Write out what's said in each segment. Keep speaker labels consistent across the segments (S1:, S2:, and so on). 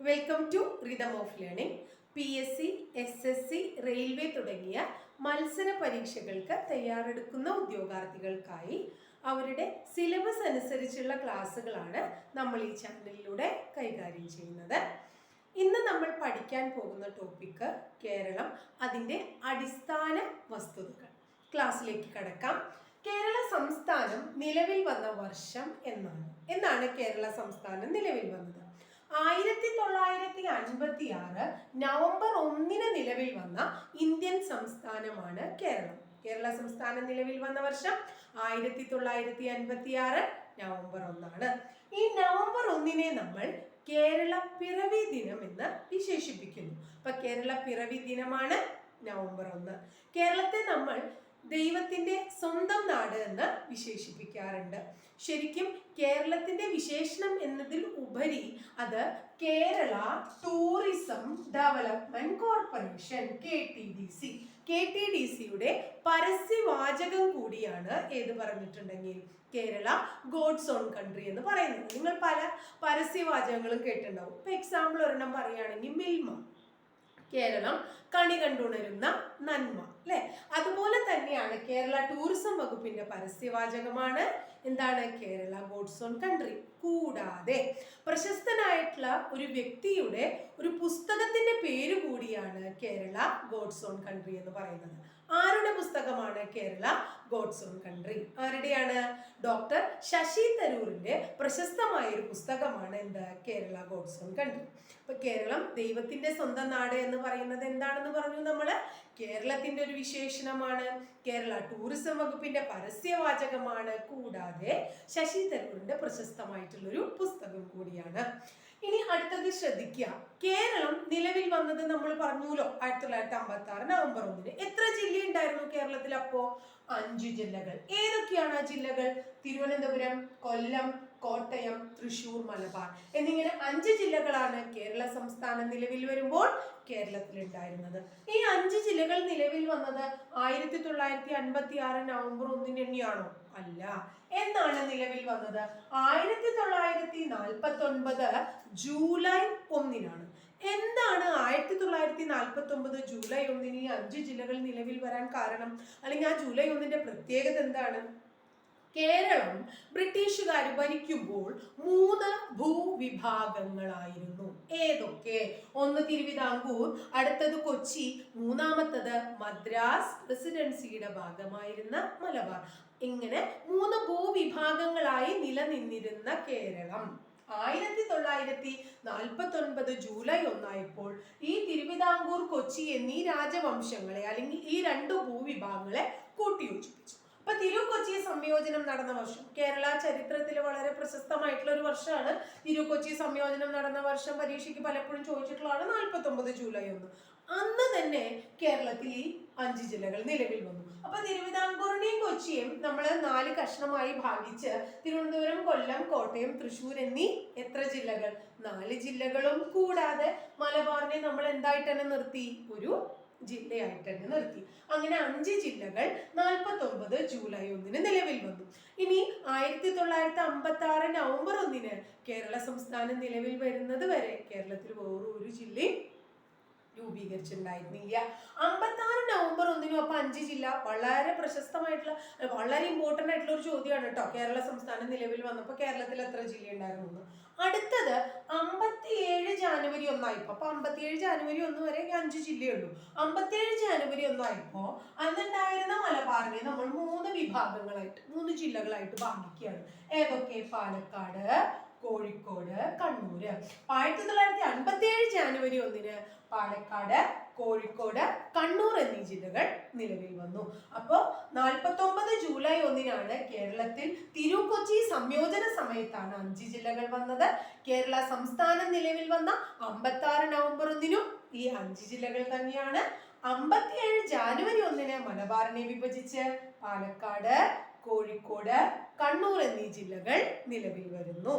S1: Welcome to rhythm of learning P S C S S C railway തുടങ്ങിയ മത്സര പരീക്ഷകൾക്ക് തയ്യാറെടുക്കുന്ന ഉദ്യോഗാർത്ഥികൾക്കായി അവരുടെ സിലബസ് അനുസരിച്ചുള്ള ക്ലാസ്സുകളാണ് നമ്മൾ ഈ ചാനലിലൂടെ കൈകാര്യം ചെയ്യുന്നത്. ഇന്ന് നമ്മൾ പഠിക്കാൻ പോകുന്ന ടോപ്പിക്ക് കേരളം അതിന്റെ അടിസ്ഥാന വസ്തുതകൾ. ക്ലാസ്സിലേക്ക് കടക്കാം. കേരള സംസ്ഥാനം നിലവിൽ വന്ന വർഷം എന്നാണ്. എന്നാണ് കേരള സംസ്ഥാനം നിലവിൽ വന്നത്? ആയിരത്തി തൊള്ളായിരത്തി അൻപത്തി ആറ് നവംബർ ഒന്നിന് നിലവിൽ വന്ന ഇന്ത്യൻ സംസ്ഥാനമാണ് കേരളം. കേരള സംസ്ഥാനം നിലവിൽ വന്ന വർഷം ആയിരത്തി തൊള്ളായിരത്തി അൻപത്തി ആറ് നവംബർ ഒന്നാണ്. ഈ നവംബർ ഒന്നിനെ നമ്മൾ കേരള പിറവി ദിനം എന്ന് വിശേഷിപ്പിക്കുന്നു. അപ്പൊ കേരള പിറവി ദിനമാണ് നവംബർ ഒന്ന്. കേരളത്തെ നമ്മൾ ദൈവത്തിന്റെ സ്വന്തം നാട് എന്ന് വിശേഷിപ്പിക്കാറുണ്ട്. ശരിക്കും കേരളത്തിന്റെ വിശേഷണം എന്നതിൽ ഉപരി അത് Kerala tourism development corporation K T D C K T D സിയുടെ പരസ്യവാചകം കൂടിയാണ് ഏത് പറഞ്ഞിട്ടുണ്ടെങ്കിൽ? കേരള ഗോഡ്സ് ഓൺ കൺട്രി എന്ന് പറയുന്നത്. നിങ്ങൾ പല പരസ്യവാചകങ്ങളും കേട്ടിട്ടുണ്ടാവും. ഇപ്പൊ എക്സാമ്പിൾ ഒരെണ്ണം പറയുകയാണെങ്കിൽ മിൽമ. കേരളം കണി കണ്ടുണരുന്ന നന്മ. അല്ലെ? അതുപോലെ തന്നെയാണ് കേരള ടൂറിസം വകുപ്പിന്റെ പരസ്യവാചകമാണ് എന്താണ്? കേരള ഗോഡ്സ് ഓൺ കൺട്രി കൂടാതെ പ്രശസ്തനായിട്ടുള്ള ഒരു വ്യക്തിയുടെ ഒരു പുസ്തകത്തിന്റെ പേര് കൂടിയാണ് കേരള ഗോഡ്സ് ഓൺ കൺട്രി എന്ന് പറയുന്നത്. ആരുടെ പുസ്തകമാണ് കേരള ഗോഡ്സ് ഓൺ കൺട്രി? ആരുടെയാണ്? ഡോക്ടർ ശശി തരൂറിന്റെ പ്രശസ്തമായ ഒരു പുസ്തകമാണ് എന്ത് കേരള ഗോഡ്സ് ഓൺ കൺട്രി. അപ്പൊ കേരളം ദൈവത്തിന്റെ സ്വന്തം നാട് എന്ന് പറയുന്നത് എന്താണെന്ന് പറഞ്ഞു നമ്മൾ കേരളത്തിന്റെ ഒരു വിശേഷണമാണ്. കേരള ടൂറിസം വകുപ്പിന്റെ പരസ്യവാചകമാണ്. കൂടാതെ ശശി തരൂറിന്റെ പ്രശസ്തമായിട്ടുള്ളൊരു പുസ്തകം കൂടിയാണ്. ഇനി അടുത്തത് ശ്രദ്ധിക്കുക. കേരളം നിലവിൽ വന്നത് നമ്മൾ പറഞ്ഞുല്ലോ ആയിരത്തി തൊള്ളായിരത്തി അമ്പത്തി ആറ് നവംബർ ഒന്നിന്. എത്ര ജില്ല ഉണ്ടായിരുന്നു കേരളത്തിൽ അപ്പോ? അഞ്ചു ജില്ലകൾ. ഏതൊക്കെയാണ് ആ ജില്ലകൾ? തിരുവനന്തപുരം കൊല്ലം കോട്ടയം തൃശൂർ മലബാർ എന്നിങ്ങനെ അഞ്ച് ജില്ലകളാണ് കേരള സംസ്ഥാനം നിലവിൽ വരുമ്പോൾ കേരളത്തിൽ ഉണ്ടായിരുന്നത്. ഈ അഞ്ച് ജില്ലകൾ നിലവിൽ വന്നത് ആയിരത്തി തൊള്ളായിരത്തി അൻപത്തി ആറ് നവംബർ ഒന്നിന് തന്നെയാണോ? അല്ല. എന്നാണ് നിലവിൽ വന്നത്. ആയിരത്തി തൊള്ളായിരത്തി നാൽപ്പത്തി ഒൻപത് ജൂലൈ ഒന്നിനാണ്. എന്താണ് ആയിരത്തി തൊള്ളായിരത്തി നാൽപ്പത്തി ഒമ്പത് ജൂലൈ ഒന്നിന് ഈ അഞ്ച് ജില്ലകൾ നിലവിൽ വരാൻ കാരണം? അല്ലെങ്കിൽ ആ ജൂലൈ ഒന്നിന്റെ പ്രത്യേകത എന്താണ്? കേരളം ബ്രിട്ടീഷുകാർ ഭരിക്കുമ്പോൾ മൂന്ന് ഭൂവിഭാഗങ്ങളായിരുന്നു. ഏതൊക്കെ? ഒന്ന് തിരുവിതാംകൂർ അടുത്തത് കൊച്ചി മൂന്നാമത്തത് മദ്രാസ് പ്രസിഡൻസിയുടെ ഭാഗമായിരുന്ന മലബാർ. ഇങ്ങനെ മൂന്ന് ഭൂവിഭാഗങ്ങളായി നിലനിന്നിരുന്ന കേരളം. ആയിരത്തി തൊള്ളായിരത്തി നാൽപ്പത്തി ഒൻപത് ജൂലൈ ഒന്നായപ്പോൾ ഈ തിരുവിതാംകൂർ കൊച്ചി എന്നീ രാജവംശങ്ങളെ അല്ലെങ്കിൽ ഈ രണ്ട് ഭൂവിഭാഗങ്ങളെ കൂട്ടിയോജിപ്പിച്ചു. അപ്പൊ തിരു കൊച്ചി സംയോജനം നടന്ന വർഷം കേരള ചരിത്രത്തിൽ വളരെ പ്രശസ്തമായിട്ടുള്ള ഒരു വർഷമാണ്. തിരു കൊച്ചി സംയോജനം നടന്ന വർഷം പരീക്ഷയ്ക്ക് പലപ്പോഴും ചോദിച്ചിട്ടുള്ളതാണ് നാൽപ്പത്തി ഒമ്പത് ജൂലൈ ഒന്ന്. അന്ന് തന്നെ കേരളത്തിൽ ഈ അഞ്ച് ജില്ലകൾ നിലവിൽ വന്നു. അപ്പൊ തിരുവിതാംകൂറിനെയും കൊച്ചിയും നമ്മൾ നാല് കഷ്ണമായി ഭാഗിച്ച് തിരുവനന്തപുരം കൊല്ലം കോട്ടയം തൃശ്ശൂർ എന്നീ എത്ര ജില്ലകൾ? നാല് ജില്ലകളും കൂടാതെ മലബാറിനെ നമ്മൾ എന്തായിട്ട് തന്നെ നിർത്തി? ഒരു ജില്ലയായിട്ട് തന്നെ നിർത്തി. അങ്ങനെ അഞ്ച് ജില്ലകൾ നാൽപ്പത്തി ഒമ്പത് ജൂലൈ ഒന്നിന് നിലവിൽ വന്നു. ഇനി ആയിരത്തി തൊള്ളായിരത്തി അമ്പത്തി ആറ് നവംബർ ഒന്നിന് കേരള സംസ്ഥാനം നിലവിൽ വരുന്നത് വരെ കേരളത്തിൽ വേറൊരു ജില്ലയും രൂപീകരിച്ചിട്ടുണ്ടായിരുന്നില്ല. അമ്പത്തി ആറ് നവംബർ ഒന്നിനും അപ്പൊ അഞ്ച് ജില്ല വളരെ പ്രശസ്തമായിട്ടുള്ള വളരെ ഇമ്പോർട്ടന്റ് ആയിട്ടുള്ള ഒരു ചോദ്യമാണ് കേട്ടോ. കേരള സംസ്ഥാനം നിലവിൽ വന്നപ്പോൾ കേരളത്തിൽ എത്ര ജില്ല ഉണ്ടായിരുന്നു അടുത്തത് അമ്പത്തിയേഴ് ജാനുവരി ഒന്നായിപ്പോ അപ്പൊ അമ്പത്തിയേഴ് ജാനുവരി ഒന്ന് വരെ അഞ്ച് ജില്ലയുള്ളൂ. അമ്പത്തിയേഴ് ജാനുവരി ഒന്നായിപ്പോ അന്നുണ്ടായിരുന്ന മലബാറിനെ നമ്മൾ മൂന്ന് വിഭാഗങ്ങളായിട്ട് മൂന്ന് ജില്ലകളായിട്ട് ഭാഗിക്കുകയാണ്. ഏതൊക്കെ? പാലക്കാട് കോഴിക്കോട് കണ്ണൂര്. ആയിരത്തി തൊള്ളായിരത്തി അൻപത്തി ഏഴ് ജാനുവരി ഒന്നിന് പാലക്കാട് കോഴിക്കോട് കണ്ണൂർ എന്നീ ജില്ലകൾ നിലവിൽ വന്നു. അപ്പോൾ നാൽപ്പത്തൊമ്പത് ജൂലൈ ഒന്നിനാണ് കേരളത്തിൽ തിരുക്കൊച്ചി സംയോജന സമയത്താണ് അഞ്ച് ജില്ലകൾ വന്നത്. കേരള സംസ്ഥാനം നിലവിൽ വന്ന അമ്പത്തി ആറ് നവംബർ ഒന്നിനും ഈ അഞ്ച് ജില്ലകൾ തന്നെയാണ്. അമ്പത്തിയേഴ് ജാനുവരി ഒന്നിന് മലബാറിനെ വിഭജിച്ച് പാലക്കാട് കോഴിക്കോട് കണ്ണൂർ എന്നീ ജില്ലകൾ നിലവിൽ വരുന്നു.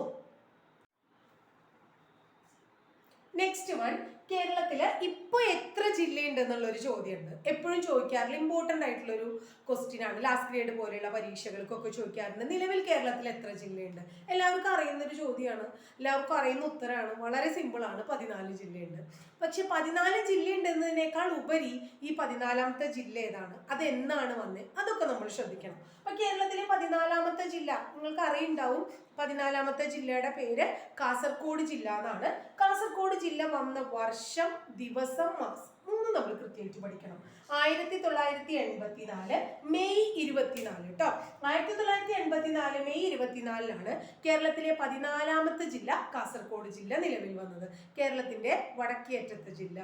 S1: നെക്സ്റ്റ് വൺ കേരളത്തിൽ ഇപ്പൊ എത്ര ജില്ലയുണ്ട് എന്നുള്ള ഒരു ചോദ്യമുണ്ട്. എപ്പോഴും ചോദിക്കാറില്ല ഇമ്പോർട്ടന്റ് ആയിട്ടുള്ള ഒരു ക്വസ്റ്റ്യൻ ആണ്. ലാസ്റ്റ് ഗ്രേഡ് പോലെയുള്ള പരീക്ഷകൾക്കൊക്കെ ചോദിക്കാറുണ്ട്. നിലവിൽ കേരളത്തിൽ എത്ര ജില്ലയുണ്ട്? എല്ലാവർക്കും അറിയുന്ന ഒരു ചോദ്യമാണ്. എല്ലാവർക്കും അറിയുന്ന ഉത്തരമാണ് വളരെ സിമ്പിൾ ആണ്. പതിനാല് ജില്ലയുണ്ട്. പക്ഷെ പതിനാല് ജില്ലയുണ്ടെന്നതിനേക്കാൾ ഉപരി ഈ പതിനാലാമത്തെ ജില്ല ഏതാണ്? അത് എന്നാണ് വന്നത് അതൊക്കെ നമ്മൾ ശ്രദ്ധിക്കണം. കേരളത്തിലെ പതിനാലാമത്തെ ജില്ല നിങ്ങൾക്ക് അറിയുണ്ടാവും പതിനാലാമത്തെ ജില്ലയുടെ പേര് കാസർഗോഡ് ജില്ല എന്നാണ്. കാസർഗോഡ് ജില്ല വന്ന വർഷം ദിവസം മാസം. മൂന്ന് നമ്മൾ കൃത്യമായിട്ട് പഠിക്കണം. ആയിരത്തി തൊള്ളായിരത്തി എൺപത്തിനാല് മെയ് ഇരുപത്തിനാല് കേട്ടോ ആയിരത്തി തൊള്ളായിരത്തി എൺപത്തിനാല് മെയ് ഇരുപത്തിനാലിലാണ് കേരളത്തിലെ പതിനാലാമത്തെ ജില്ല കാസർഗോഡ് ജില്ല നിലവിൽ വന്നത്. കേരളത്തിന്റെ വടക്കേറ്റത്തെ ജില്ല.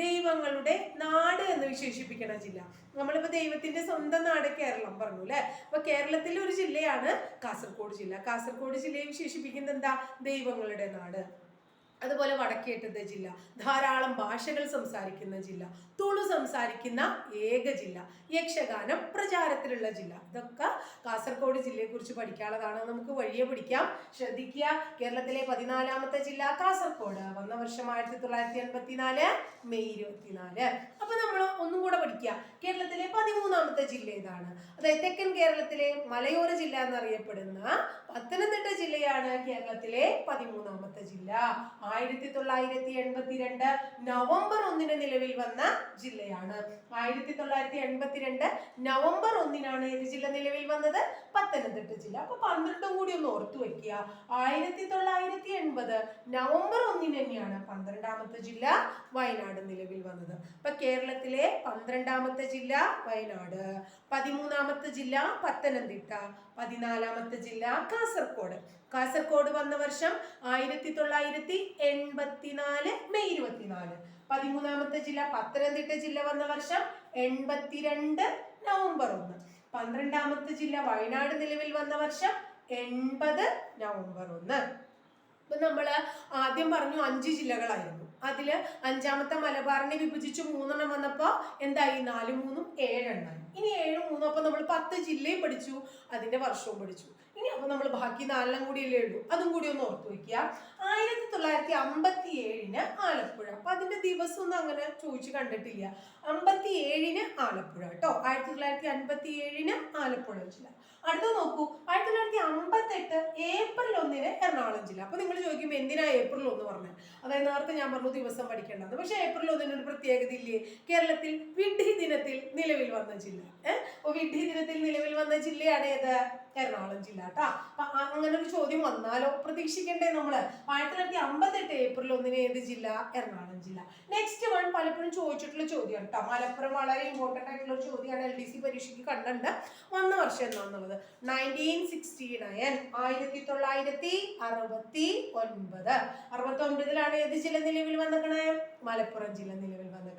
S1: ദൈവങ്ങളുടെ നാട് എന്ന് വിശേഷിപ്പിക്കുന്ന ജില്ല. നമ്മളിപ്പോ ദൈവത്തിന്റെ സ്വന്തം നാട് കേരളം പറഞ്ഞു അല്ലെ അപ്പൊ കേരളത്തിലെ ഒരു ജില്ലയാണ് കാസർഗോഡ് ജില്ല. കാസർഗോഡ് ജില്ലയെ വിശേഷിപ്പിക്കുന്നത് എന്താ? ദൈവങ്ങളുടെ നാട്. അതുപോലെ വടക്കേറ്റത്തെ ജില്ല ധാരാളം ഭാഷകൾ സംസാരിക്കുന്ന ജില്ല തുളു സംസാരിക്കുന്ന ഏക ജില്ല യക്ഷഗാനം പ്രചാരത്തിലുള്ള ജില്ല. ഇതൊക്കെ കാസർഗോഡ് ജില്ലയെ കുറിച്ച് പഠിക്കാനുള്ളതാണ്. നമുക്ക് വഴിയെ പിടിക്കാം. ശ്രദ്ധിക്കുക. കേരളത്തിലെ പതിനാലാമത്തെ ജില്ല കാസർഗോഡ്. വന്ന വർഷം ആയിരത്തി തൊള്ളായിരത്തി എൺപത്തിനാല് മെയ് ഇരുപത്തിനാല്. അപ്പൊ നമ്മൾ ഒന്നും കൂടെ പഠിക്കുക. കേരളത്തിലെ പതിമൂന്നാമത്തെ ജില്ല ഏതാണ്? അതായത് തെക്കൻ കേരളത്തിലെ മലയോര ജില്ല എന്നറിയപ്പെടുന്ന പത്തനംതിട്ട ജില്ലയാണ് കേരളത്തിലെ പതിമൂന്നാമത്തെ ജില്ല. ആയിരത്തി തൊള്ളായിരത്തി എൺപത്തിരണ്ട് നവംബർ ഒന്നിന് നിലവിൽ വന്ന ജില്ലയാണ്. ആയിരത്തി തൊള്ളായിരത്തി എൺപത്തിരണ്ട് നവംബർ ഒന്നിനാണ് ഏത് ജില്ല നിലവിൽ വന്നത്. പത്തനംതിട്ട ജില്ല. അപ്പൊ പന്ത്രണ്ടും കൂടി ഒന്ന് ഓർത്തു വെക്കുക. ആയിരത്തി തൊള്ളായിരത്തി എൺപത് നവംബർ ഒന്നിന് തന്നെയാണ് പന്ത്രണ്ടാമത്തെ ജില്ല. വയനാട് നിലവിൽ വന്നത്. അപ്പൊ കേരളത്തിലെ പന്ത്രണ്ടാമത്തെ ജില്ല വയനാട് പതിമൂന്നാമത്തെ ജില്ല പത്തനംതിട്ട പതിനാലാമത്തെ ജില്ല കാസർഗോഡ് കാസർഗോഡ് വന്ന വർഷം ആയിരത്തി തൊള്ളായിരത്തി എൺപത്തിനാല് മെയ് ഇരുപത്തിനാല്. പതിമൂന്നാമത്തെ ജില്ല പത്തനംതിട്ട ജില്ല വന്ന വർഷം എൺപത്തിരണ്ട് നവംബർ ഒന്ന്. പന്ത്രണ്ടാമത്തെ ജില്ല വയനാട് നിലവിൽ വന്ന വർഷം എൺപത് നവംബർ ഒന്ന്. ഇപ്പൊ നമ്മൾ ആദ്യം പറഞ്ഞു അഞ്ച് ജില്ലകളായിരുന്നു. അതിൽ അഞ്ചാമത്തെ മലബാറിനെ വിഭജിച്ച് മൂന്നെണ്ണം വന്നപ്പോ എന്തായി? നാലും മൂന്നും ഏഴെണ്ണായി. ഇനി ഏഴും മൂന്നും അപ്പൊ നമ്മൾ പത്ത് ജില്ലയും പഠിച്ചു അതിന്റെ വർഷവും പഠിച്ചു. ഇനി അപ്പൊ നമ്മൾ ബാക്കി നാലെണ്ണം കൂടിയല്ലേ ഉള്ളൂ. അതും കൂടി ഒന്ന് ഓർത്തു വയ്ക്കുക ആയിരത്തി തൊള്ളായിരത്തി അമ്പത്തി ഏഴിന് ആലപ്പുഴ. അപ്പൊ അതിന്റെ ദിവസം ഒന്നും അങ്ങനെ ചോദിച്ചു കണ്ടിട്ടില്ല. അമ്പത്തി ഏഴിന് ആലപ്പുഴ കേട്ടോ. ആയിരത്തി തൊള്ളായിരത്തി അൻപത്തി ഏഴിന് ആലപ്പുഴ ജില്ല. അടുത്ത നോക്കൂ. ആയിരത്തി തൊള്ളായിരത്തി അമ്പത്തെട്ട് ഏപ്രിൽ ഒന്നിന് എറണാകുളം ജില്ല. അപ്പൊ നിങ്ങൾ ചോദിക്കുമ്പോൾ എന്തിനാ ഏപ്രിൽ ഒന്ന് പറഞ്ഞത് അതായത് നേരത്തെ ഞാൻ പറഞ്ഞു ദിവസം പഠിക്കേണ്ടത്. പക്ഷെ ഏപ്രിൽ ഒന്നിന് ഒരു പ്രത്യേകത ഇല്ലേ? കേരളത്തിൽ വിഡ്ഢി ദിനത്തിൽ നിലവിൽ വന്ന ജില്ല. ഏഹ് വിഡ്ഢി ദിനത്തിൽ നിലവിൽ വന്ന ജില്ലയാണ് ഏത് എറണാകുളം ജില്ല കേട്ടോ അപ്പൊ അങ്ങനെ ഒരു ചോദ്യം വന്നാലോ? പ്രതീക്ഷിക്കണ്ടേ നമ്മൾ? ആയിരത്തി തൊള്ളായിരത്തി അമ്പത്തെട്ട് ഏപ്രിൽ ഒന്നിന് ഏത് ജില്ല? എറണാകുളം ജില്ല. നെക്സ്റ്റ് വൺ പലപ്പോഴും ചോദിച്ചിട്ടുള്ള ചോദ്യമാണ് കേട്ടോ മലപ്പുറം വളരെ ഇമ്പോർട്ടന്റ് ആയിട്ടുള്ള ഒരു ചോദ്യമാണ് എൽ ഡി സി പരീക്ഷയ്ക്ക് കണ്ടുണ്ട് വന്ന വർഷം എന്താന്നുള്ളത്? നയന്റീൻ സിക്സ്റ്റി നയൻ ആയിരത്തി തൊള്ളായിരത്തി അറുപത്തി ഒൻപത് അറുപത്തി ഒൻപതിലാണ് ഏത് ജില്ല നിലവിൽ വന്നേക്കണേ മലപ്പുറം ജില്ല നിലവിൽ ഇനി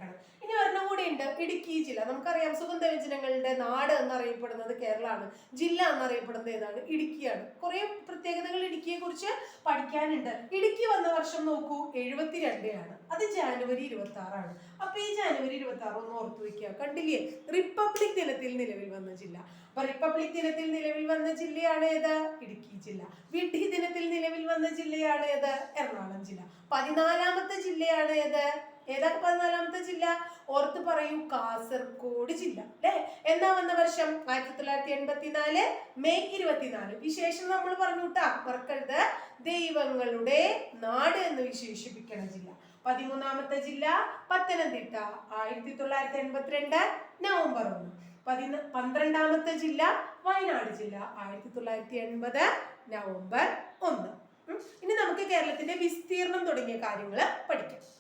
S1: ഒരെണ്ണം കൂടി ഉണ്ട്. ഇടുക്കി ജില്ല. നമുക്കറിയാം സുഗന്ധവ്യഞ്ജനങ്ങളുടെ നാട് എന്നറിയപ്പെടുന്നത് കേരളമാണ്. ജില്ല എന്നറിയപ്പെടുന്നത് ഏതാണ്? ഇടുക്കിയാണ്. കുറെ പ്രത്യേകതകൾ ഇടുക്കിയെ കുറിച്ച് പഠിക്കാനുണ്ട്. ഇടുക്കി വന്ന വർഷം നോക്കൂ എഴുപത്തിരണ്ടാണ് അത് ജാനുവരി ഇരുപത്തി ആറാണ് അപ്പൊ ഈ ജാനുവരി ഇരുപത്തി ആറ് ഒന്ന് ഓർത്തു വെക്കുക. കണ്ടില്ലേ? റിപ്പബ്ലിക് ദിനത്തിൽ നിലവിൽ വന്ന ജില്ല. അപ്പൊ റിപ്പബ്ലിക് ദിനത്തിൽ നിലവിൽ വന്ന ജില്ലയാണ് ഏത്? ഇടുക്കി ജില്ല. വിഡ്ഢി ദിനത്തിൽ നിലവിൽ വന്ന ജില്ലയാണ് ഏത്? എറണാകുളം ജില്ല. പതിനാലാമത്തെ ജില്ലയാണ് ഏത്? ഏതാ പതിനാലാമത്തെ ജില്ല. ഓർത്ത് പറയൂ കാസർഗോഡ് ജില്ല അല്ലേ? എന്നാ വന്ന വർഷം? ആയിരത്തി തൊള്ളായിരത്തി എൺപത്തിനാല് മെയ് ഇരുപത്തിനാല്. വിശേഷം നമ്മൾ പറഞ്ഞു കേട്ടാ മറക്കരുത് ദൈവങ്ങളുടെ നാട് എന്ന് വിശേഷിപ്പിക്കണ ജില്ല. പതിമൂന്നാമത്തെ ജില്ല പത്തനംതിട്ട. ആയിരത്തി തൊള്ളായിരത്തി എൺപത്തിരണ്ട് നവംബർ ഒന്ന്. പതിന പന്ത്രണ്ടാമത്തെ ജില്ല വയനാട് ജില്ല. ആയിരത്തി തൊള്ളായിരത്തി എൺപത് നവംബർ ഒന്ന്. ഇനി നമുക്ക് കേരളത്തിന്റെ വിസ്തീർണം തുടങ്ങിയ കാര്യങ്ങൾ പഠിക്കാം.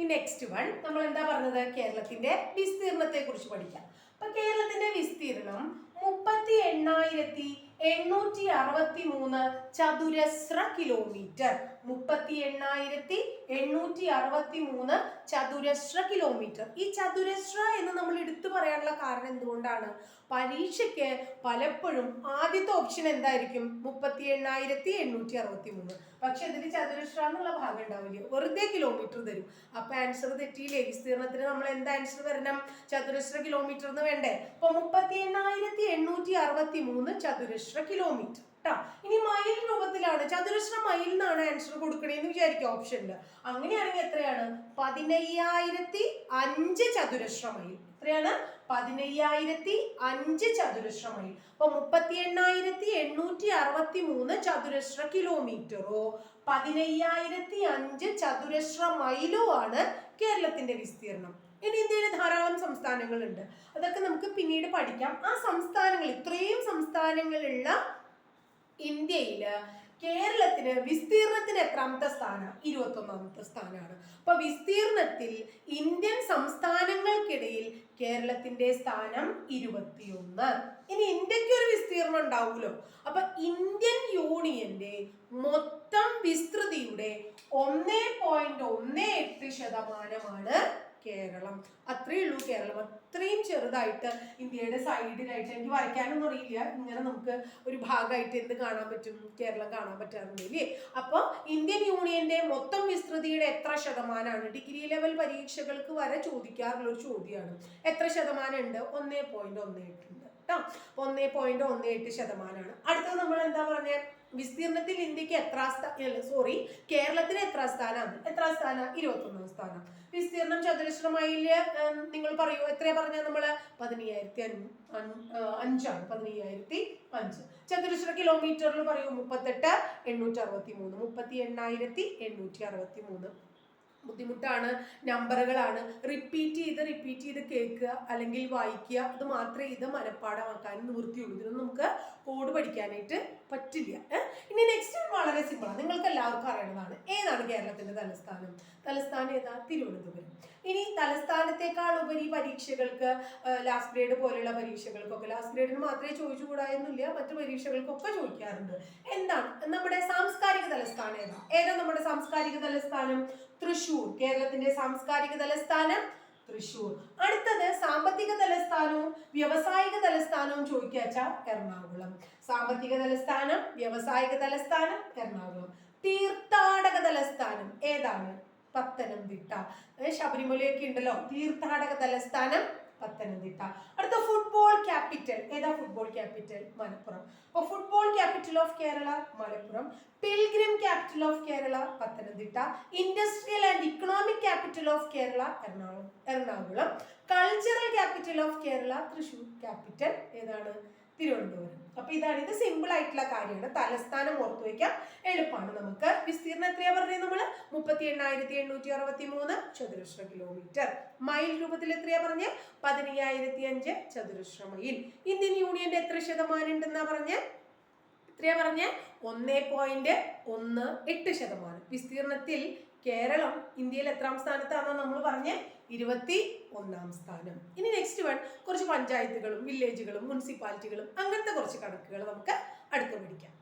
S1: ഈ നെക്സ്റ്റ് വൺ നമ്മൾ എന്താ പറഞ്ഞത്? കേരളത്തിന്റെ വിസ്തീർണത്തെ കുറിച്ച് പഠിക്കാം. അപ്പൊ കേരളത്തിന്റെ വിസ്തീർണം മുപ്പത്തി എണ്ണായിരത്തി എണ്ണൂറ്റി അറുപത്തി മൂന്ന് ചതുരശ്ര കിലോമീറ്റർ മുപ്പത്തി എണ്ണായിരത്തി എണ്ണൂറ്റി അറുപത്തി മൂന്ന് ചതുരശ്ര കിലോമീറ്റർ ഈ ചതുരശ്ര എന്ന് നമ്മൾ എടുത്തു പറയാനുള്ള കാരണം എന്തുകൊണ്ടാണ്? പരീക്ഷയ്ക്ക് പലപ്പോഴും ആദ്യത്തെ ഓപ്ഷൻ എന്തായിരിക്കും? മുപ്പത്തി എണ്ണായിരത്തി എണ്ണൂറ്റി അറുപത്തി മൂന്ന് പക്ഷെ ഇതിന് ചതുരശ്ര എന്നുള്ള ഭാഗം ഉണ്ടാവില്ല. വെറുതെ കിലോമീറ്റർ തരും. അപ്പൊ ആൻസർ തെറ്റിയില്ലേ? വിസ്തീർണത്തിന് നമ്മൾ എന്താ ആൻസർ വരണം ചതുരശ്ര കിലോമീറ്റർ എന്ന് വേണ്ടേ. അപ്പൊ മുപ്പത്തി എണ്ണായിരത്തി എണ്ണൂറ്റി അറുപത്തി മൂന്ന് ചതുരശ്ര കിലോമീറ്റർ ട്ടോ ഇനി മൈൽ രൂപത്തിലാണ് ചതുരശ്ര മൈൽ എന്നാണ് ആൻസർ കൊടുക്കണേന്ന് വിചാരിക്കുക ഓപ്ഷനിൽ അങ്ങനെയാണെങ്കിൽ എത്രയാണ്? പതിനയ്യായിരത്തി അഞ്ച് ചതുരശ്ര മൈൽ എത്രയാണ്? പതിനയ്യായിരത്തി അഞ്ച് ചതുരശ്ര മൈൽ അപ്പൊ മുപ്പത്തി എണ്ണായിരത്തി എണ്ണൂറ്റി അറുപത്തി മൂന്ന് ചതുരശ്ര കിലോമീറ്ററോ പതിനയ്യായിരത്തി അഞ്ച് ചതുരശ്ര മൈലോ ആണ് കേരളത്തിന്റെ വിസ്തീർണം ഇനി ഇന്ത്യയിൽ ധാരാളം സംസ്ഥാനങ്ങളുണ്ട്. അതൊക്കെ നമുക്ക് പിന്നീട് പഠിക്കാം. ആ സംസ്ഥാനങ്ങൾ ഇത്രയും സംസ്ഥാനങ്ങളുള്ള ഇന്ത്യയിൽ കേരളത്തിന് വിസ്തീർണത്തിന് എത്രാമത്തെ സ്ഥാനം? ഇരുപത്തൊന്നാമത്തെ സ്ഥാനമാണ്. അപ്പൊ വിസ്തീർണത്തിൽ ഇന്ത്യൻ സംസ്ഥാനങ്ങൾക്കിടയിൽ കേരളത്തിന്റെ സ്ഥാനം ഇരുപത്തിയൊന്ന്. ഇനി ഇന്ത്യയ്ക്ക് ഒരു വിസ്തീർണം ഉണ്ടാവുമല്ലോ അപ്പൊ ഇന്ത്യൻ യൂണിയന്റെ മൊത്തം വിസ്തൃതിയുടെ ഒന്നേ പോയിന്റ് ഒന്ന് എട്ട് ശതമാനമാണ് കേരളം. അത്രയേ ഉള്ളൂ കേരളം. അത്രയും ചെറുതായിട്ട് ഇന്ത്യയുടെ സൈഡിലായിട്ട് എനിക്ക് വരയ്ക്കാനൊന്നും അറിയില്ല. ഇങ്ങനെ നമുക്ക് ഒരു ഭാഗമായിട്ട് എന്ത് കാണാൻ പറ്റും? കേരളം കാണാൻ പറ്റാറുണ്ട് ഇല്ലേ? അപ്പോൾ ഇന്ത്യൻ യൂണിയന്റെ മൊത്തം വിസ്തൃതിയുടെ എത്ര ശതമാനമാണ് ഡിഗ്രി ലെവൽ പരീക്ഷകൾക്ക് വരെ ചോദിക്കാറുള്ള ഒരു ചോദ്യമാണ്. എത്ര ശതമാനം ഉണ്ട് ഒന്നേ പോയിന്റ് ഒന്ന് എട്ടുണ്ട് കേട്ടോ. ഒന്നേ പോയിന്റ് ഒന്ന് എട്ട് ശതമാനമാണ്. അടുത്തത് നമ്മൾ എന്താ പറഞ്ഞ? വിസ്തീർണത്തിൽ ഇന്ത്യയ്ക്ക് എത്ര സോറി കേരളത്തിന് എത്ര സ്ഥാനമാണ് എത്ര സ്ഥാനം? ഇരുപത്തൊന്നാം സ്ഥാനം. വിസ്തീർണം ചതുരശ്ര മൈൽ നിങ്ങൾ പറയൂ എത്രയാ പറഞ്ഞ നമ്മൾ? പതിനയ്യായിരത്തി അഞ്ച് അഞ്ചാണ് പതിനയ്യായിരത്തി അഞ്ച്. ചതുരശ്ര കിലോമീറ്ററിൽ പറയൂ മുപ്പത്തെട്ട് എണ്ണൂറ്റി അറുപത്തി മൂന്ന് മുപ്പത്തി എണ്ണായിരത്തി എണ്ണൂറ്റി അറുപത്തി മൂന്ന് ബുദ്ധിമുട്ടാണ് നമ്പറുകളാണ്. റിപ്പീറ്റ് ചെയ്ത് റിപ്പീറ്റ് ചെയ്ത് കേൾക്കുക അല്ലെങ്കിൽ വായിക്കുക അത് മാത്രമേ ഇത് മനഃപ്പാടമാക്കാൻ നിവൃത്തിയുള്ളൂ ഇതിനൊന്നും നമുക്ക് കോഡ് പഠിക്കാനായിട്ട് പറ്റില്ല. ഇനി നെക്സ്റ്റ് വളരെ സിമ്പിളാണ് നിങ്ങൾക്ക് എല്ലാവർക്കും അറിയേണ്ടതാണ്. ഏതാണ് കേരളത്തിന്റെ തലസ്ഥാനം? തലസ്ഥാനം ഏതാ? തിരുവനന്തപുരം. ഇനി തലസ്ഥാനത്തേക്കാൾ ഉപരി പരീക്ഷകൾക്ക് ലാസ്റ്റ് ഗ്രേഡ് പോലെയുള്ള പരീക്ഷകൾക്കൊക്കെ ലാസ്റ്റ് ഗ്രേഡിന് മാത്രമേ ചോദിച്ചുകൂടായെന്നില്ല മറ്റു പരീക്ഷകൾക്കൊക്കെ ചോദിക്കാറുണ്ട്. എന്താണ്? നമ്മുടെ സാംസ്കാരിക തലസ്ഥാനം ഏതാ? ഏതാ നമ്മുടെ സാംസ്കാരിക തലസ്ഥാനം? തൃശൂർ കേരളത്തിന്റെ സാംസ്കാരിക തലസ്ഥാനം തൃശൂർ. അടുത്തത് സാമ്പത്തിക തലസ്ഥാനവും വ്യവസായിക തലസ്ഥാനവും ചോദിക്കാച്ച എറണാകുളം. സാമ്പത്തിക തലസ്ഥാനം വ്യവസായിക തലസ്ഥാനം എറണാകുളം. തീർത്ഥാടക തലസ്ഥാനം ഏതാണ്? പത്തനംതിട്ട. ശബരിമലയൊക്കെ ഉണ്ടല്ലോ. തീർത്ഥാടക തലസ്ഥാനം പത്തനംതിട്ട. അടുത്ത ഫുട്ബോൾ ക്യാപിറ്റൽ ഏതാ ഫുട്ബോൾ ക്യാപിറ്റൽ മലപ്പുറം. അപ്പൊ football capital of Kerala Malappuram. Pilgrim capital of Kerala Pathanamthitta. Industrial and economic capital of Kerala Ernakulam Ernakulam. Cultural capital of Kerala Thrissur capital ഏതാണ്? തിരുവനന്തപുരം. അപ്പൊ ഇതാണ് ഇത് സിമ്പിൾ ആയിട്ടുള്ള കാര്യമാണ്. തലസ്ഥാനം ഓർത്തു വെക്കാം. എളുപ്പമാണ് നമുക്ക്. വിസ്തീർണം എത്രയാ പറഞ്ഞത് നമ്മൾ മുപ്പത്തി എണ്ണായിരത്തി എണ്ണൂറ്റി അറുപത്തി മൂന്ന് ചതുരശ്ര കിലോമീറ്റർ മൈൽ രൂപത്തിൽ എത്രയാ പറഞ്ഞ? പതിനയ്യായിരത്തി അഞ്ച് ചതുരശ്ര മൈൽ ഇന്ത്യൻ യൂണിയന്റെ എത്ര ശതമാനം ഉണ്ടെന്നാ പറഞ്ഞ? എത്രയാ പറഞ്ഞ? ഒന്നേ പോയിന്റ് ഒന്ന് എട്ട് ശതമാനം. വിസ്തീർണത്തിൽ കേരളം ഇന്ത്യയിൽ എത്രാം സ്ഥാനത്താണെന്ന് നമ്മൾ പറഞ്ഞ? ഇരുപത്തി ഒന്നാം സ്ഥാനം. ഇനി നെക്സ്റ്റ് വൺ കുറച്ച് പഞ്ചായത്തുകളും വില്ലേജുകളും മുനിസിപ്പാലിറ്റികളും അങ്ങനത്തെ കുറച്ച് കണക്കുകൾ നമുക്ക് അടുത്ത് പഠിക്കാം.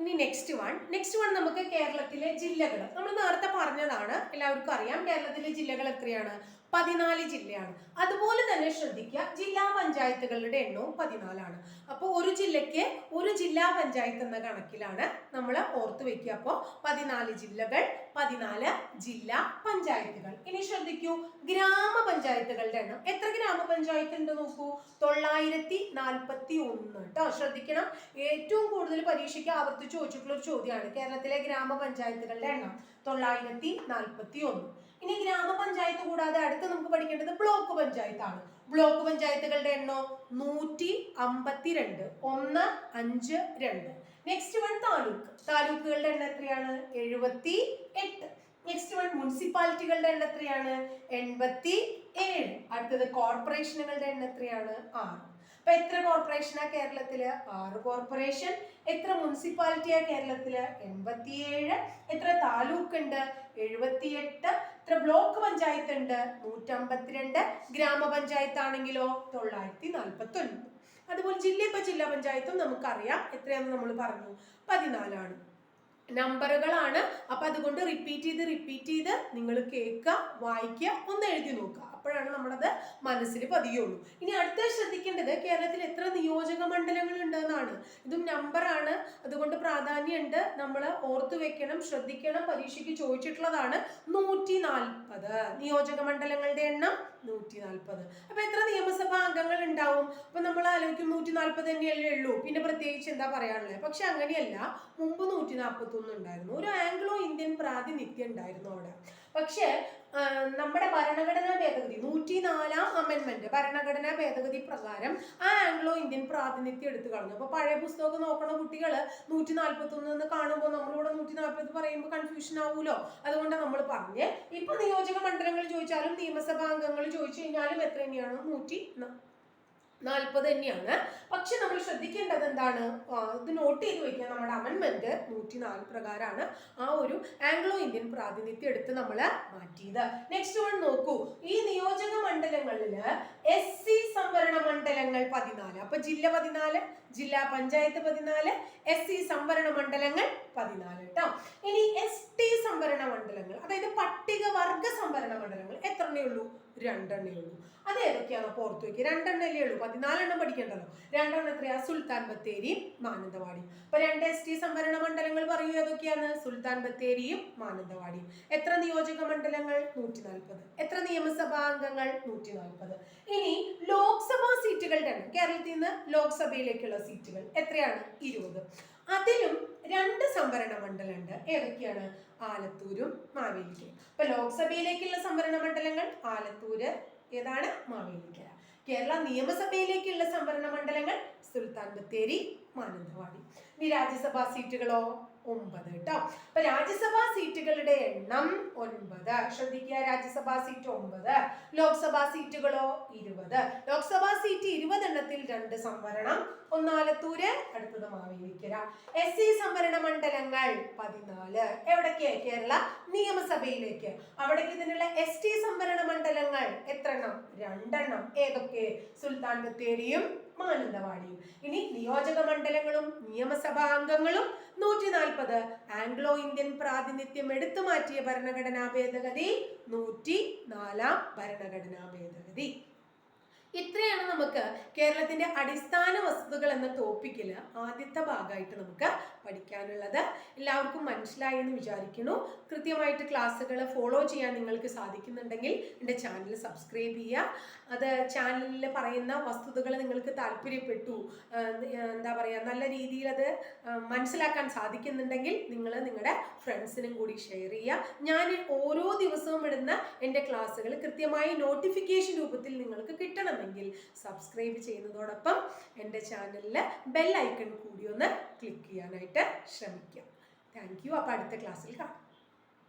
S1: ഇനി നെക്സ്റ്റ് വൺ നെക്സ്റ്റ് വൺ നമുക്ക് കേരളത്തിലെ ജില്ലകൾ. നമ്മൾ നേരത്തെ പറഞ്ഞതാണ് എല്ലാവർക്കും അറിയാം കേരളത്തിലെ ജില്ലകൾ എത്രയാണ്? പതിനാല് ജില്ലയാണ്. അതുപോലെ തന്നെ ശ്രദ്ധിക്കുക ജില്ലാ പഞ്ചായത്തുകളുടെ എണ്ണവും പതിനാലാണ്. അപ്പോൾ ഒരു ജില്ലയ്ക്ക് ഒരു ജില്ലാ പഞ്ചായത്ത് എന്ന കണക്കിലാണ് നമ്മൾ ഓർത്ത് വെക്കുക. അപ്പോൾ പതിനാല് ജില്ലകൾ പതിനാല് ജില്ലാ പഞ്ചായത്തുകൾ. ഇനി ശ്രദ്ധിക്കൂ ഗ്രാമപഞ്ചായത്തുകളുടെ എണ്ണം. എത്ര ഗ്രാമപഞ്ചായത്ത് ഉണ്ട് നോക്കൂ? തൊള്ളായിരത്തി നാൽപ്പത്തി ഒന്ന് കേട്ടോ ശ്രദ്ധിക്കണം. ഏറ്റവും കൂടുതൽ പരീക്ഷയ്ക്ക് ആവർത്തിച്ച് ചോദിച്ചിട്ടുള്ള ഒരു ചോദ്യമാണ് കേരളത്തിലെ ഗ്രാമപഞ്ചായത്തുകളുടെ എണ്ണം. തൊള്ളായിരത്തി നാൽപ്പത്തി ഒന്ന് ഇനി ഗ്രാമപഞ്ചായത്ത് കൂടാതെ അടുത്ത് നമുക്ക് പഠിക്കേണ്ടത് ബ്ലോക്ക് പഞ്ചായത്താണ്. ബ്ലോക്ക് പഞ്ചായത്തുകളുടെ എണ്ണോ? നൂറ്റി അമ്പത്തിരണ്ട്. ഒന്ന് അഞ്ച് രണ്ട്. Next one taluk. താലൂക്കുകളുടെ എണ്ണം എത്രയാണ്? എഴുപത്തി എട്ട്. നെക്സ്റ്റ് വൺ മുനിസിപ്പാലിറ്റികളുടെ എണ്ണം എത്രയാണ്? എൺപത്തി ഏഴ്. അടുത്തത് കോർപ്പറേഷനുകളുടെ എണ്ണം എത്രയാണ്? ആറ്. അപ്പൊ എത്ര കോർപ്പറേഷനാ കേരളത്തിൽ? ആറ് കോർപ്പറേഷൻ. എത്ര മുനിസിപ്പാലിറ്റിയാ കേരളത്തിൽ? എൺപത്തിയേഴ്. എത്ര താലൂക്ക് ഉണ്ട് എഴുപത്തിയെട്ട്. എത്ര ബ്ലോക്ക് പഞ്ചായത്ത് ഉണ്ട്? നൂറ്റമ്പത്തിരണ്ട് ഗ്രാമപഞ്ചായത്ത് ആണെങ്കിലോ തൊള്ളായിരത്തി നാൽപ്പത്തി ഒൻപത് അതുപോലെ ജില്ല ഇപ്പൊ ജില്ലാ പഞ്ചായത്തും നമുക്കറിയാം. എത്രയാണെന്ന് നമ്മൾ പറഞ്ഞു? പതിനാലാണ്. നമ്പറുകളാണ്. അപ്പൊ അതുകൊണ്ട് റിപ്പീറ്റ് ചെയ്ത് റിപ്പീറ്റ് ചെയ്ത് നിങ്ങൾ കേൾക്കുക വായിക്കുക ഒന്ന് എഴുതി നോക്കുക. അപ്പോഴാണ് നമ്മളത് മനസ്സിൽ പതിയുള്ളൂ. ഇനി അടുത്ത ശ്രദ്ധിക്കേണ്ടത് കേരളത്തിൽ എത്ര നിയോജക മണ്ഡലങ്ങൾ ഉണ്ടെന്നാണ് ഇതും നമ്പറാണ്. അതുകൊണ്ട് പ്രാധാന്യമുണ്ട്. നമ്മൾ ഓർത്തു വെക്കണം ശ്രദ്ധിക്കണം പരീക്ഷയ്ക്ക് ചോദിച്ചിട്ടുള്ളതാണ് നൂറ്റി നാൽപ്പത് നിയോജക മണ്ഡലങ്ങളുടെ എണ്ണം നൂറ്റി നാൽപ്പത് അപ്പൊ എത്ര നിയമസഭാ അംഗങ്ങൾ ഉണ്ടാവും? അപ്പൊ നമ്മൾ ആലോചിക്കും നൂറ്റി നാൽപ്പത് തന്നെയല്ലേ ഉള്ളൂ. പിന്നെ പ്രത്യേകിച്ച് എന്താ പറയാനുള്ളത് പക്ഷെ അങ്ങനെയല്ല മുമ്പ് നൂറ്റി നാൽപ്പത്തി ഒന്ന് ഉണ്ടായിരുന്നു. ഒരു ആംഗ്ലോ ഇന്ത്യൻ പ്രാതിനിധ്യം ഉണ്ടായിരുന്നു അവിടെ. പക്ഷേ നമ്മുടെ ഭരണഘടനാ ഭേദഗതി നൂറ്റി നാലാം അമെൻമെന്റ് ഭരണഘടനാ ഭേദഗതി പ്രകാരം ആ ആംഗ്ലോ ഇന്ത്യൻ പ്രാതിനിധ്യം എടുത്തു കളഞ്ഞു. അപ്പൊ പഴയ പുസ്തകമൊക്കെ നോക്കണ കുട്ടികൾ നൂറ്റി നാൽപ്പത്തി ഒന്ന് കാണുമ്പോൾ നമ്മളിവിടെ നൂറ്റി നാൽപ്പത് പറയുമ്പോൾ കൺഫ്യൂഷൻ ആവൂലോ? അതുകൊണ്ട് നമ്മൾ പറഞ്ഞ്. ഇപ്പൊ നിയോജക മണ്ഡലങ്ങൾ ചോദിച്ചാലും നിയമസഭാ അംഗങ്ങൾ ചോദിച്ചു കഴിഞ്ഞാലും എത്ര തന്നെയാണ് നൂറ്റി നാൽപ്പത് തന്നെയാണ്. പക്ഷെ നമ്മൾ ശ്രദ്ധിക്കേണ്ടത് എന്താണ്? ഇത് നോട്ട് ചെയ്ത് വയ്ക്കുക നമ്മുടെ അമൻമെന്റ് നൂറ്റി നാല് പ്രകാരമാണ് ആ ഒരു ആംഗ്ലോ ഇന്ത്യൻ പ്രാതിനിധ്യം എടുത്ത് നമ്മൾ മാറ്റിയത്. നെക്സ്റ്റ് വൺ നോക്കൂ. ഈ നിയോജക മണ്ഡലങ്ങളിൽ എസ് സി സംവരണ മണ്ഡലങ്ങൾ പതിനാല്. അപ്പൊ ജില്ല പതിനാല് ജില്ലാ പഞ്ചായത്ത് പതിനാല് എസ് സി സംവരണ മണ്ഡലങ്ങൾ പതിനാല് കേട്ടോ ഇനി എസ് ടി സംവരണ മണ്ഡലങ്ങൾ അതായത് പട്ടികവർഗ സംവരണ മണ്ഡലങ്ങൾ എത്ര എണ്ണേ ഉള്ളൂ? രണ്ടെണ്ണേ ഉള്ളൂ. അത് ഏതൊക്കെയാണോ ഓർത്ത് രണ്ടെണ്ണം രണ്ടെണ്ണല്ലേ ഉള്ളൂ. പതിനാലെണ്ണം പഠിക്കേണ്ടല്ലോ. രണ്ടെണ്ണം എത്രയാ? സുൽത്താൻ ബത്തേരിയും മാനന്തവാടിയും. അപ്പൊ രണ്ട് എസ് ടി സംവരണ മണ്ഡലങ്ങൾ പറയൂ ഏതൊക്കെയാണ്? സുൽത്താൻ ബത്തേരിയും മാനന്തവാടിയും. എത്ര നിയോജക മണ്ഡലങ്ങൾ? നൂറ്റി നാൽപ്പത് എത്ര നിയമസഭാ അംഗങ്ങൾ? നൂറ്റി നാൽപ്പത് ഇനി ലോക്സഭാ സീറ്റുകളുടെ എണ്ണം. കേരളത്തിൽ നിന്ന് ലോക്സഭയിലേക്കുള്ള സീറ്റുകൾ എത്രയാണ്? ഇരുപത്. അതിലും രണ്ട് സംവരണ മണ്ഡലമുണ്ട്. ഏതൊക്കെയാണ്? ആലത്തൂരും മാവേലിക്കും. അപ്പൊ ലോക്സഭയിലേക്കുള്ള സംവരണ മണ്ഡലങ്ങൾ ആലത്തൂര് ഏതാണ്? മാവേലിക്കര. കേരള നിയമസഭയിലേക്കുള്ള സംവരണ മണ്ഡലങ്ങൾ സുൽത്താൻ ബത്തേരി മാനന്തവാടി. ഇനി രാജ്യസഭാ സീറ്റുകളോ? ഒമ്പത് കേട്ടോ അപ്പൊ രാജ്യസഭാ സീറ്റുകളുടെ എണ്ണം ഒൻപത്. ശ്രദ്ധിക്കുക രാജ്യസഭാ സീറ്റ് ഒമ്പത് ലോക്സഭാ സീറ്റുകളോ ഇരുപത്. ലോക്സഭാ സീറ്റ് ഇരുപത് എണ്ണത്തിൽ രണ്ട് സംവരണം. ഒന്നാലത്തൂര് അടുത്തത് മാവേലിക്കര. എസ് സി സംവരണ മണ്ഡലങ്ങൾ പതിനാല്. എവിടേക്ക് കേരള? നിയമസഭയിലേക്ക്. അവിടേക്ക് ഇതിനുള്ള എസ് ടി സംവരണ മണ്ഡലങ്ങൾ എത്ര എണ്ണം രണ്ടെണ്ണം. ഏതൊക്കെ? സുൽത്താൻ ബത്തേരിയും മാനന്തവാടിയും. ഇനി നിയോജക മണ്ഡലങ്ങളും നിയമസഭാ അംഗങ്ങളും നൂറ്റി നാൽപ്പത് ആംഗ്ലോ ഇന്ത്യൻ പ്രാതിനിധ്യം എടുത്തു മാറ്റിയ ഭരണഘടനാ ഭേദഗതി നൂറ്റി നാലാം ഭരണഘടനാ ഭേദഗതി. ഇത്രയാണ് നമുക്ക് കേരളത്തിന്റെ അടിസ്ഥാന വസ്തുതകൾ എന്ന ടോപ്പിക്കിൽ ആദ്യത്തെ ഭാഗമായിട്ട് നമുക്ക് പഠിക്കാനുള്ളത്. എല്ലാവർക്കും മനസ്സിലായി എന്ന് വിചാരിക്കുന്നു. കൃത്യമായിട്ട് ക്ലാസ്സുകൾ ഫോളോ ചെയ്യാൻ നിങ്ങൾക്ക് സാധിക്കുന്നുണ്ടെങ്കിൽ എന്റെ ചാനൽ സബ്സ്ക്രൈബ് ചെയ്യുക. അത് ചാനലിൽ പറയുന്ന വസ്തുതകൾ നിങ്ങൾക്ക് താല്പര്യപ്പെട്ടു എന്താ പറയുക നല്ല രീതിയിൽ അത് മനസ്സിലാക്കാൻ സാധിക്കുന്നുണ്ടെങ്കിൽ നിങ്ങൾ നിങ്ങളുടെ ഫ്രണ്ട്സിനും കൂടി ഷെയർ ചെയ്യുക. ഞാൻ ഓരോ ദിവസവും ഇടുന്ന എന്റെ ക്ലാസ്സുകൾ കൃത്യമായി നോട്ടിഫിക്കേഷൻ രൂപത്തിൽ നിങ്ങൾക്ക് കിട്ടണമെങ്കിൽ സബ്സ്ക്രൈബ് ചെയ്യുന്നതോടൊപ്പം എന്റെ ചാനലിൽ ബെൽ ഐക്കൺ കൂടി ഒന്ന് ക്ലിക്ക് ചെയ്യാനായിട്ട് ശ്രമിക്കാം താങ്ക് യു അപ്പോൾ അടുത്ത ക്ലാസ്സിൽ കാണാം.